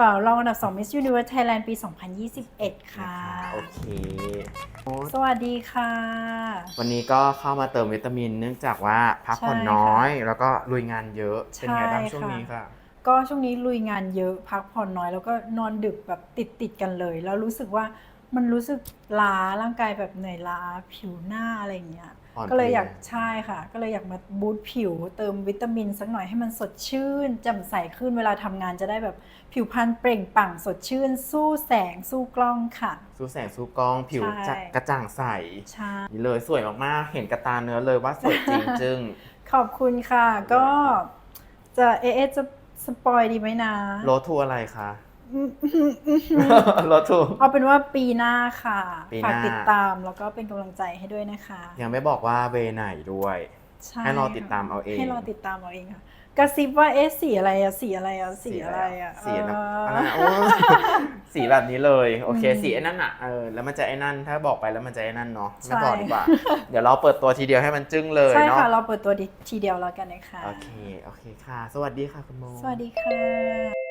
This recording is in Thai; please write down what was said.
เปล่ารองอันดับ2 Miss Universe Thailand ปี 2021 ค่ะ โอเค สวัสดีค่ะ วันนี้ก็เข้ามาเติมวิตามิน เนื่องจากว่าพักผ่อนใช่ค่ะน้อย แล้วก็ลุยงานเยอะ เป็นไงบ้างใช่ช่วงค่ะนี้ค่ะ ก็ช่วงนี้ลุยงานเยอะพักผ่อนน้อย แล้วก็นอนดึกแบบติดติดๆกันเลย แล้วรู้สึกว่า มันรู้สึกล้าร่างกายแบบเหนื่อยล้าผิวหน้าอะไรอย่างเงี้ย อ่อนก็เลยอยากเพลียใช่ค่ะ ก็เลยอยากมาบูตผิว เติมวิตามินสักหน่อยให้มันสดชื่นแจ่มใสขึ้นเวลาทำงานจะได้แบบผิวพรรณเปล่งปลั่งสดชื่น สู้แสงสู้กล้องค่ะ สู้แสงสู้กล้องผิวใช่ จะกระจ่างใสใช่ นี่เลยสวยมากๆ เห็นกระตาเนื้อเลยว่าสวยจริงจึง ขอบคุณค่ะ ก็จะเอะเอะจะสปอยดีไหมนะโรทูอะไรคะ โรทูเอาเป็นว่าปีหน้าค่ะ ปีหน้า ฝากติดตามแล้วก็เป็นกำลังใจให้ด้วยนะคะ ยังไม่บอกว่าเวไหนด้วย ใช่ให้รอติดตามเอาเองให้รอติดตามเอาเองค่ะกระซิบว่าเอ๊ะสีอะไรอะสีอะไรอะสีอะไรอะสีอะไรเอออันนั้นอะโอ้สีแบบนี้เลย โอเค อืมสีไอ้นั่นอะเออแล้วมันจะไอ้นั่น ถ้าบอกไปแล้วมันจะไอ้นั่นเนาะใช่ไม่บอกดีกว่า เดี๋ยวเราเปิดตัวทีเดียวให้มันจึ้งเลยใช่เนาะค่ะ เราเปิดตัวทีเดียวแล้วกันนะคะ โอเค โอเคค่ะ สวัสดีค่ะคุณโม สวัสดีค่ะ